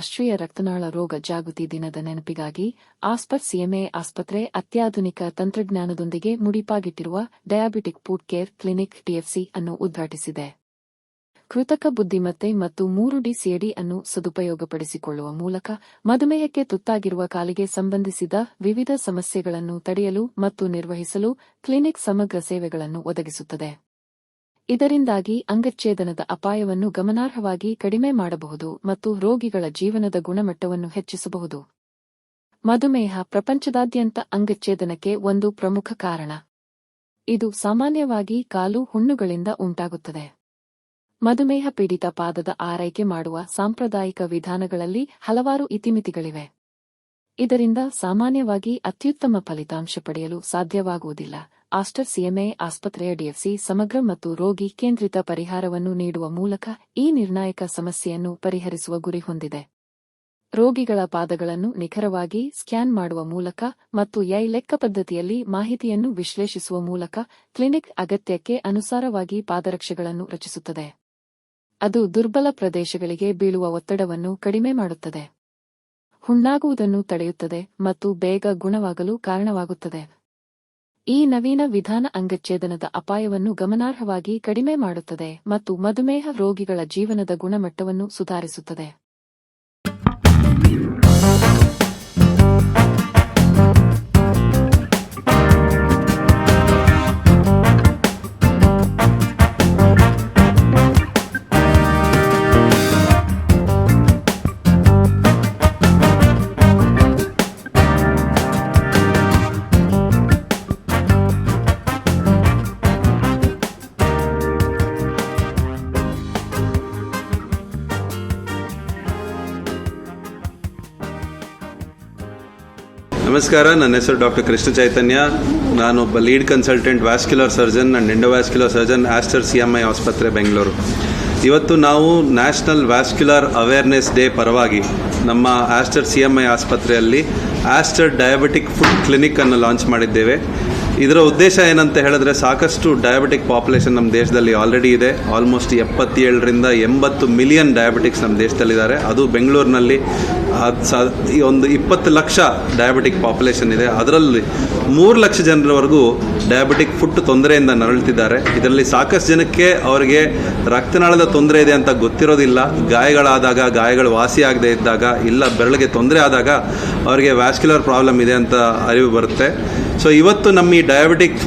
ರಾಷ್ಟ್ರೀಯ ರಕ್ತನಾಳ ರೋಗ ಜಾಗೃತಿ ದಿನದ ನೆನಪಿಗಾಗಿ ಆಸ್ಪತ್ ಸಿಎಂಎ ಆಸ್ಪತ್ರೆ ಅತ್ಯಾಧುನಿಕ ತಂತ್ರಜ್ಞಾನದೊಂದಿಗೆ ಮುಡಿಪಾಗಿಟ್ಟಿರುವ diabetic food care clinic TFC ಅನ್ನು ಉದ್ಘಾಟಿಸಿದೆ. ಕೃತಕ ಬುದ್ಧಿಮತ್ತೆ ಮತ್ತು ಮೂರು ಡಿ ಸಿಎಡಿ ಅನ್ನು ಸದುಪಯೋಗಪಡಿಸಿಕೊಳ್ಳುವ ಮೂಲಕ ಮಧುಮೇಹಕ್ಕೆ ತುತ್ತಾಗಿರುವ ಕಾಲಿಗೆ ಸಂಬಂಧಿಸಿದ ವಿವಿಧ ಸಮಸ್ಯೆಗಳನ್ನು ತಡೆಯಲು ಮತ್ತು ನಿರ್ವಹಿಸಲು ಕ್ಲಿನಿಕ್ ಸಮಗ್ರ ಸೇವೆಗಳನ್ನು ಒದಗಿಸುತ್ತದೆ. ಇದರಿಂದಾಗಿ ಅಂಗಚ್ಛೇದನದ ಅಪಾಯವನ್ನು ಗಮನಾರ್ಹವಾಗಿ ಕಡಿಮೆ ಮಾಡಬಹುದು ಮತ್ತು ರೋಗಿಗಳ ಜೀವನದ ಗುಣಮಟ್ಟವನ್ನು ಹೆಚ್ಚಿಸಬಹುದು. ಮಧುಮೇಹ ಪ್ರಪಂಚದಾದ್ಯಂತ ಅಂಗಚ್ಛೇದನಕ್ಕೆ ಒಂದು ಪ್ರಮುಖ ಕಾರಣ. ಇದು ಸಾಮಾನ್ಯವಾಗಿ ಕಾಲು ಹುಣ್ಣುಗಳಿಂದ ಉಂಟಾಗುತ್ತದೆ. ಮಧುಮೇಹ ಪೀಡಿತ ಪಾದದ ಆರೈಕೆ ಮಾಡುವ ಸಾಂಪ್ರದಾಯಿಕ ವಿಧಾನಗಳಲ್ಲಿ ಹಲವಾರು ಇತಿಮಿತಿಗಳಿವೆ. ಇದರಿಂದ ಸಾಮಾನ್ಯವಾಗಿ ಅತ್ಯುತ್ತಮ ಫಲಿತಾಂಶ ಪಡೆಯಲು ಸಾಧ್ಯವಾಗುವುದಿಲ್ಲ. ಆಸ್ಟರ್ ಸಿಎಂಎ ಆಸ್ಪತ್ರೆಯ ಡಿಎಫ್ಸಿ ಸಮಗ್ರ ಮತ್ತು ರೋಗಿ ಕೇಂದ್ರಿತ ಪರಿಹಾರವನ್ನು ನೀಡುವ ಮೂಲಕ ಈ ನಿರ್ಣಾಯಕ ಸಮಸ್ಯೆಯನ್ನು ಪರಿಹರಿಸುವ ಗುರಿ ಹೊಂದಿದೆ. ರೋಗಿಗಳ ಪಾದಗಳನ್ನು ನಿಖರವಾಗಿ ಸ್ಕ್ಯಾನ್ ಮಾಡುವ ಮೂಲಕ ಮತ್ತು ಯೈ ಲೆಕ್ಕ ಪದ್ಧತಿಯಲ್ಲಿ ಮಾಹಿತಿಯನ್ನು ವಿಶ್ಲೇಷಿಸುವ ಮೂಲಕ ಕ್ಲಿನಿಕ್ ಅಗತ್ಯಕ್ಕೆ ಅನುಸಾರವಾಗಿ ಪಾದರಕ್ಷೆಗಳನ್ನು ರಚಿಸುತ್ತದೆ. ಅದು ದುರ್ಬಲ ಪ್ರದೇಶಗಳಿಗೆ ಬೀಳುವ ಒತ್ತಡವನ್ನು ಕಡಿಮೆ ಮಾಡುತ್ತದೆ. ಹುಣ್ಣಾಗುವುದನ್ನು ತಡೆಯುತ್ತದೆ ಮತ್ತು ಬೇಗ ಗುಣವಾಗಲು ಕಾರಣವಾಗುತ್ತದೆ. ಈ ನವೀನ ವಿಧಾನ ಅಂಗಚ್ಛೇದನದ ಅಪಾಯವನ್ನು ಗಮನಾರ್ಹವಾಗಿ ಕಡಿಮೆ ಮಾಡುತ್ತದೆ ಮತ್ತು ಮಧುಮೇಹ ರೋಗಿಗಳ ಜೀವನದ ಗುಣಮಟ್ಟವನ್ನು ಸುಧಾರಿಸುತ್ತದೆ. ನಮಸ್ಕಾರ, ನನ್ನ ಹೆಸರು ಡಾಕ್ಟರ್ ಕೃಷ್ಣ ಚೈತನ್ಯ. ಒಬ್ಬ lead consultant, vascular surgeon and endovascular surgeon, Aster C M I ಆಸ್ಪತ್ರೆ, ಬೆಂಗಳೂರು. ಇವತ್ತು ನಾವು ನ್ಯಾಷನಲ್ ವ್ಯಾಸ್ಕ್ಯುಲರ್ ಅವೇರ್ನೆಸ್ ಡೇ ಪರವಾಗಿ ನಮ್ಮ ಆಸ್ಟರ್ ಸಿ ಎಂ ಐ ಆಸ್ಪತ್ರೆಯಲ್ಲಿ ಆಸ್ಟರ್ ಡಯಾಬಿಟಿಕ್ ಫುಡ್ ಕ್ಲಿನಿಕ್ ಅನ್ನು ಲಾಂಚ್ ಮಾಡಿದ್ದೇವೆ. ಇದರ ಉದ್ದೇಶ ಏನಂತ ಹೇಳಿದ್ರೆ ಸಾಕಷ್ಟು ಡಯಾಬಿಟಿಕ್ ಪಾಪ್ಯುಲೇಷನ್ ನಮ್ಮ ದೇಶದಲ್ಲಿ ಆಲ್ರೆಡಿ ಇದೆ. ಆಲ್ಮೋಸ್ಟ್ ಎಪ್ಪತ್ತೇಳರಿಂದ ಎಂಬತ್ತು ಮಿಲಿಯನ್ ಡಯಾಬಿಟಿಕ್ಸ್ ನಮ್ಮ ದೇಶದಲ್ಲಿದ್ದಾರೆ. ಅದು ಬೆಂಗಳೂರಿನಲ್ಲಿ ಒಂದು ಇಪ್ಪತ್ತು ಲಕ್ಷ ಡಯಾಬಿಟಿಕ್ ಪಾಪ್ಯುಲೇಷನ್ ಇದೆ. ಅದರಲ್ಲಿ ಮೂರು ಲಕ್ಷ ಜನರವರೆಗೂ ಡಯಾಬಿಟಿಕ್ ಫುಟ್ ತೊಂದರೆಯಿಂದ ನರಳುತ್ತಿದ್ದಾರೆ. ಇದರಲ್ಲಿ ಸಾಕಷ್ಟು ಜನಕ್ಕೆ ಅವರಿಗೆ ರಕ್ತನಾಳದ ತೊಂದರೆ ಇದೆ ಅಂತ ಗೊತ್ತಿರೋದಿಲ್ಲ. ಗಾಯಗಳಾದಾಗ, ಗಾಯಗಳು ವಾಸಿಯಾಗದೇ ಇದ್ದಾಗ, ಇಲ್ಲ ಬೆರಳಿಗೆ ತೊಂದರೆ ಆದಾಗ ಅವರಿಗೆ ವ್ಯಾಸ್ಕ್ಯುಲರ್ ಪ್ರಾಬ್ಲಮ್ ಇದೆ ಅಂತ ಅರಿವು ಬರುತ್ತೆ. ಸೊ ಇವತ್ತು ನಮ್ಮ ಈ ಡಯಾಬಿಟಿಕ್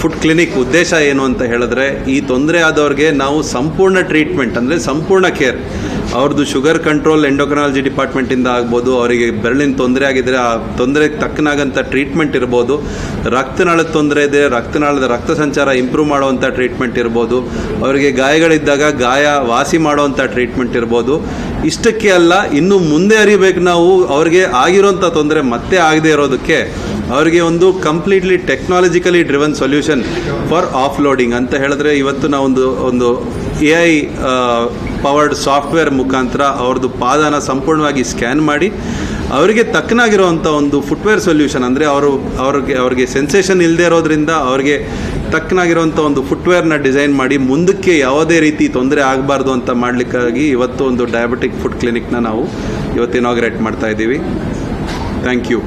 ಫುಡ್ ಕ್ಲಿನಿಕ್ ಉದ್ದೇಶ ಏನು ಅಂತ ಹೇಳಿದ್ರೆ, ಈ ತೊಂದರೆ ಆದವ್ರಿಗೆ ನಾವು ಸಂಪೂರ್ಣ ಟ್ರೀಟ್ಮೆಂಟ್ ಅಂದರೆ ಸಂಪೂರ್ಣ ಕೇರ್ ಅವ್ರದ್ದು ಶುಗರ್ ಕಂಟ್ರೋಲ್ ಎಂಡೋಕ್ರನಾಲಜಿ ಡಿಪಾರ್ಟ್ಮೆಂಟಿಂದ ಆಗ್ಬೋದು, ಅವರಿಗೆ ಬೆರಳಿನ ತೊಂದರೆ ಆಗಿದ್ರೆ ಆ ತೊಂದರೆಗೆ ತಕ್ಕನಾಗಂಥ ಟ್ರೀಟ್ಮೆಂಟ್ ಇರ್ಬೋದು. ರಕ್ತನಾಳದ ತೊಂದರೆ ಇದೆ, ರಕ್ತನಾಳದ ರಕ್ತ ಸಂಚಾರ ಇಂಪ್ರೂವ್ ಮಾಡುವಂಥ ಟ್ರೀಟ್ಮೆಂಟ್ ಇರ್ಬೋದು. ಅವರಿಗೆ ಗಾಯಗಳಿದ್ದಾಗ ಗಾಯ ವಾಸಿ ಮಾಡುವಂಥ ಟ್ರೀಟ್ಮೆಂಟ್ ಇರ್ಬೋದು. ಇಷ್ಟಕ್ಕೆ ಅಲ್ಲ, ಇನ್ನು ಮುಂದೆ ಅರಿಬೇಕು ನಾವು, ಅವ್ರಿಗೆ ಆಗಿರೋಂಥ ತೊಂದರೆ ಮತ್ತೆ ಆಗದೆ ಇರೋದಕ್ಕೆ, ಅವರಿಗೆ ಒಂದು completely technologically driven solution for off loading ಅಂತ ಹೇಳಿದ್ರೆ ಇವತ್ತು ನಾವೊಂದು ಒಂದು ಎ ಐ ಪವರ್ಡ್ ಸಾಫ್ಟ್ವೇರ್ ಮುಖಾಂತರ ಅವ್ರದ್ದು ಪಾದನ ಸಂಪೂರ್ಣವಾಗಿ ಸ್ಕ್ಯಾನ್ ಮಾಡಿ ಅವರಿಗೆ ತಕ್ಕನಾಗಿರುವಂಥ ಒಂದು ಫುಟ್ವೇರ್ ಸೊಲ್ಯೂಷನ್ ಅಂದರೆ ಅವರು, ಅವ್ರಿಗೆ ಅವ್ರಿಗೆ ಸೆನ್ಸೇಷನ್ ಇಲ್ಲದೆ ಇರೋದ್ರಿಂದ ಅವ್ರಿಗೆ ತಕ್ಕನಾಗಿರುವಂಥ ಒಂದು ಫುಟ್ವೇರ್ನ ಡಿಸೈನ್ ಮಾಡಿ ಮುಂದಕ್ಕೆ ಯಾವುದೇ ರೀತಿ ತೊಂದರೆ ಆಗಬಾರ್ದು ಅಂತ ಮಾಡಲಿಕ್ಕಾಗಿ ಇವತ್ತು ಒಂದು ಡಯಾಬಿಟಿಕ್ ಫುಡ್ ಕ್ಲಿನಿಕ್ನ ನಾವು ಇವತ್ತು ಇನಾಗ್ರೇಟ್ ಮಾಡ್ತಾ ಇದ್ದೀವಿ. Thank you